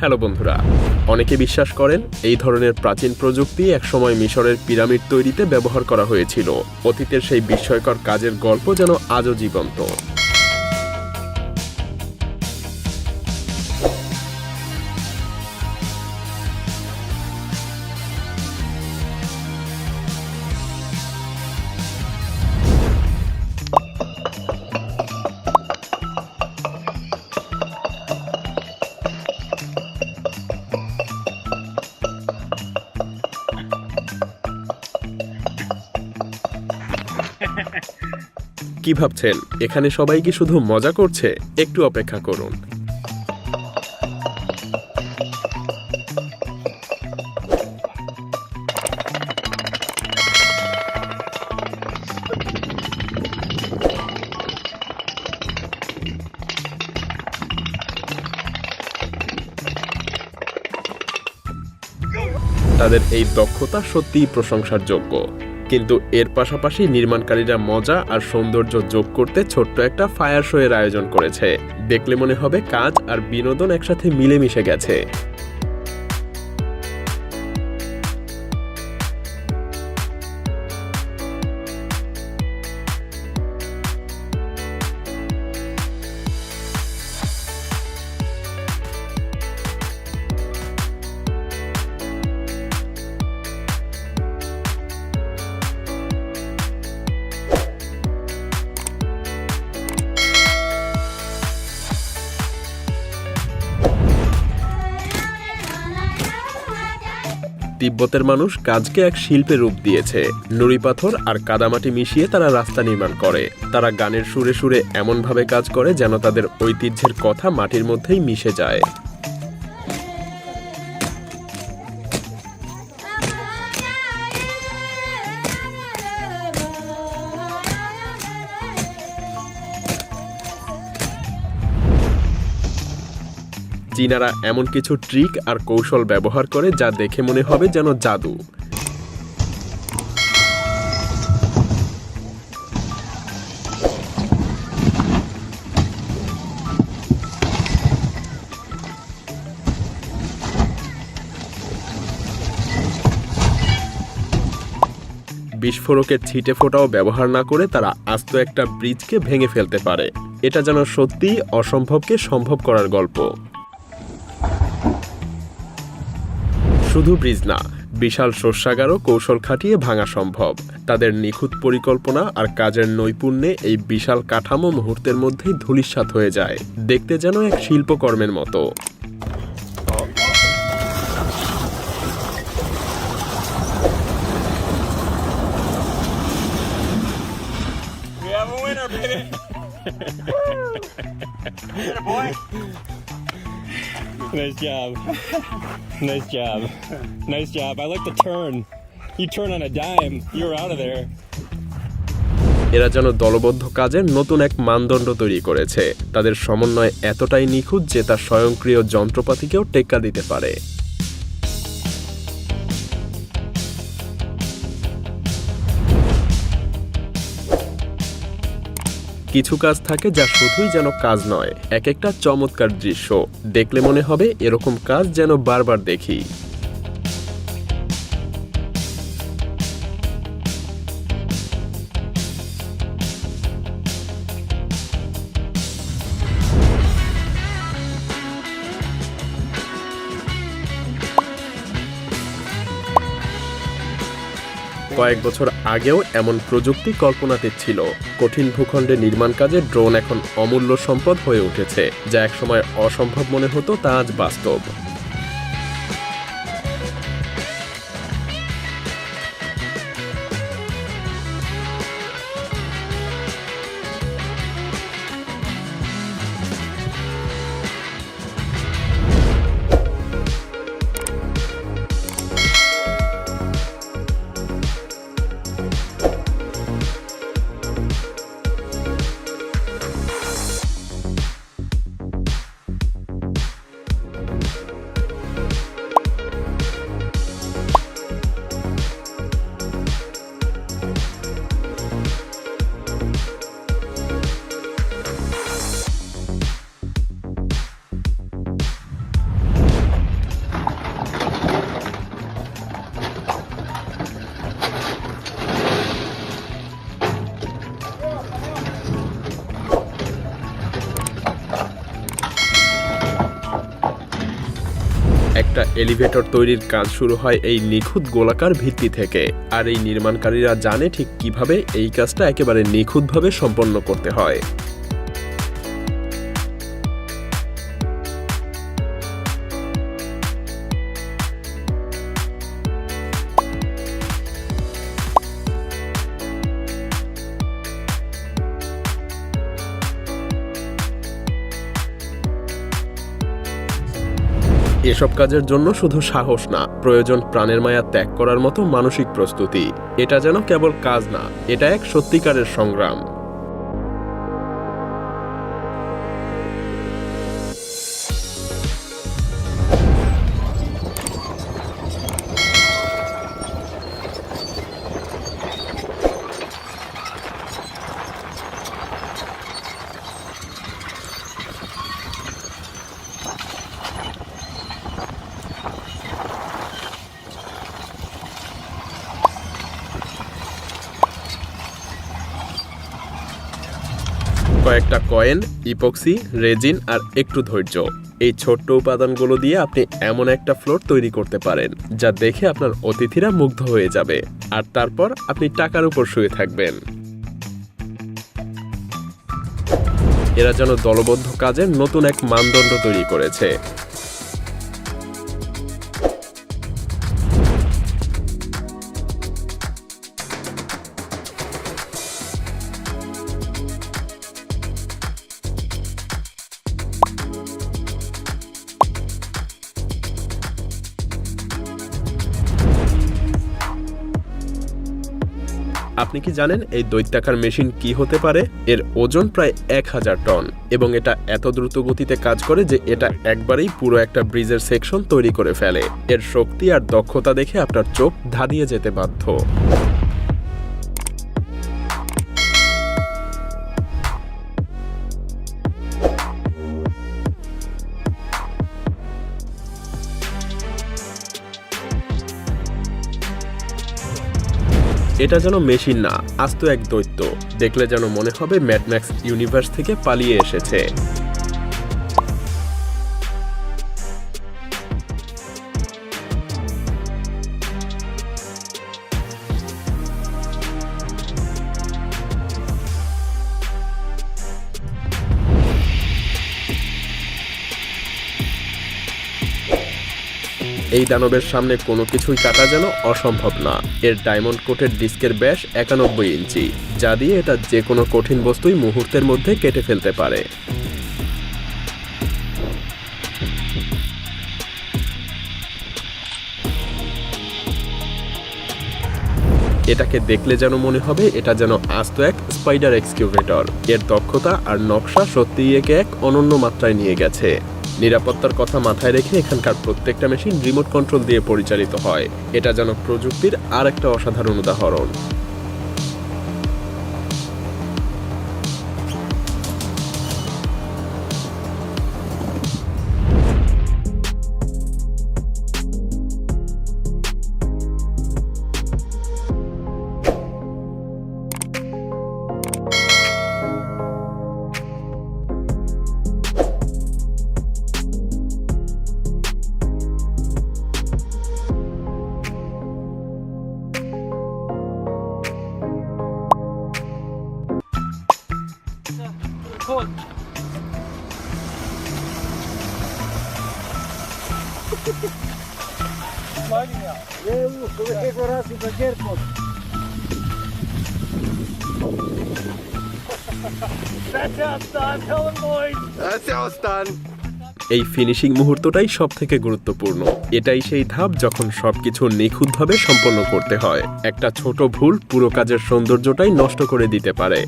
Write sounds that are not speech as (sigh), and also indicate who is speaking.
Speaker 1: Hello বন্ধুরা, অনেকে বিশ্বাস করেন এই ধরনের প্রাচীন প্রযুক্তি একসময় মিশরের পিরামিড তৈরিতে ব্যবহার করা হয়েছিল। অতীতের সেই বিস্ময়কর কাজের গল্প যেন আজও জীবন্ত। কি ভাবছেন? এখানে সবাই কি শুধু মজা করছে? একটু অপেক্ষা করুন। তাদের এই দক্ষতা সত্যিই প্রশংসার যোগ্য। কিন্তু এর পাশাপাশি নির্মাণকারীরা মজা আর সৌন্দর্য যোগ করতে ছোট্ট একটা ফায়ার শো এর আয়োজন করেছে। দেখলে মনে হবে কাজ আর বিনোদন একসাথে মিলেমিশে গেছে। তিব্বতের মানুষ কাজকে এক শিল্পে রূপ দিয়েছে। নুড়ি পাথর আর কাদামাটি মিশিয়ে তারা রাস্তা নির্মাণ করে। তারা গানের সুরে সুরে এমনভাবে কাজ করে যেন তাদের ঐতিহ্যের কথা মাটির মধ্যেই মিশে যায়। চীনারা এমন কিছু ট্রিক আর কৌশল ব্যবহার করে যা দেখে মনে হবে যেন জাদু। বিস্ফোরকের ছিটে ফোটাও ব্যবহার না করে তারা আস্ত একটা ব্রিজকে ভেঙে ফেলতে পারে। এটা যেন সত্যিই অসম্ভবকে সম্ভব করার গল্প। শুধু ব্রিজ না বিশাল শস্যাগারও কৌশল খাটিয়ে ভাঙা সম্ভব তাদের নিখুঁত পরিকল্পনা আর কাজের নৈপুণ্যে এই বিশাল কাঠামো মুহূর্তের মধ্যেই ধূলিসাৎ হয়ে যায় দেখতে যেন এক শিল্পকর্মের মতো.
Speaker 2: Winner, (laughs) boy.
Speaker 3: Nice job. nice job. Nice job. I like the turn. You turn on a dime, you're out of there.
Speaker 1: এরা যেন দলবদ্ধ কাজের নতুন এক মানদণ্ড তৈরি করেছে তাদের সমন্বয় এতটাই নিখুঁত যে তা স্বয়ংক্রিয় যন্ত্রপাতিকেও টেক্কা দিতে পারে কিছু কাজ থাকে যা শুধুই যেন কাজ নয়, এক একটা চমৎকার দৃশ্য। দেখলে মনে হবে এরকম কাজ যেন বারবার দেখি। কয়েক বছর আগেও এমন প্রযুক্তি কল্পনাতে ছিল। কঠিন ভূখণ্ডে নির্মাণ কাজে ড্রোন এখন অমূল্য সম্পদ হয়ে উঠেছে, যা একসময় অসম্ভব মনে হতো, তা আজ বাস্তব। একটা এলিভেটর তৈরির কাজ শুরু হয় এই নিখুঁত গোলাকার ভিত্তি থেকে। আর এই নির্মাণকারীরা জানে ঠিক কীভাবে এই কাজটা একেবারে নিখুঁতভাবে সম্পন্ন করতে হয়। এসব কাজের জন্য শুধু সাহস না, প্রয়োজন প্রাণের মায়া ত্যাগ করার মতো মানসিক প্রস্তুতি। এটা যেন কেবল কাজ না, এটা এক সত্যিকারের সংগ্রাম। কয়েকটা কয়েন ইপক্সি রেজিন আর একটু ধৈর্য। এই ছোট্ট উপাদানগুলো দিয়ে আপনি এমন একটা ফ্লোর তৈরি করতে পারেন, যা দেখে আপনার অতিথিরা মুগ্ধ হয়ে যাবে। আর তারপর আপনি টাকার উপর শুয়ে থাকবেন। এরা যেন দলবদ্ধ কাজের নতুন এক মানদণ্ড তৈরি করেছে। আপনি কি জানেন এই দৈত্যাকার মেশিন কি হতে পারে? এর ওজন প্রায় এক হাজার টন, এবং এটা এত দ্রুত গতিতে কাজ করে যে এটা একবারেই পুরো একটা ব্রিজের সেকশন তৈরি করে ফেলে। এর শক্তি আর দক্ষতা দেখে আপনার চোখ ধাঁধিয়ে যেতে বাধ্য। এটা যেন মেশিন না, আস্ত এক দৈত্য। দেখলে যেন মনে হবে ম্যাডম্যাক্স ইউনিভার্স থেকে পালিয়ে এসেছে। এই দানবের সামনে কোনো কিছুই কাটা যেন অসম্ভব না। এর ডায়মন্ড কোটের ডিস্কের ব্যাস একানব্বই ইঞ্চি, যা দিয়ে এটা যে কোনো কঠিন বস্তুই মুহূর্তের মধ্যে কেটে ফেলতে পারে। এটাকে দেখলে যেন মনে হবে এটা যেন আস্ত এক স্পাইডার এক্সকিউভেটর এর দক্ষতা আর নকশা সত্যিই একে এক অনন্য মাত্রায় নিয়ে গেছে। নিরাপত্তার কথা মাথায় রেখে এখানকার প্রত্যেকটা মেশিন রিমোট কন্ট্রোল দিয়ে পরিচালিত হয়। এটা যেন প্রযুক্তির আর একটা অসাধারণ উদাহরণ। এই ফিনিশিং মুহূর্তটাই সব থেকে গুরুত্বপূর্ণ। এটাই সেই ধাপ যখন সবকিছু নিখুঁতভাবে সম্পন্ন করতে হয়। একটা ছোট ভুল পুরো কাজের সৌন্দর্যটাই নষ্ট করে দিতে পারে।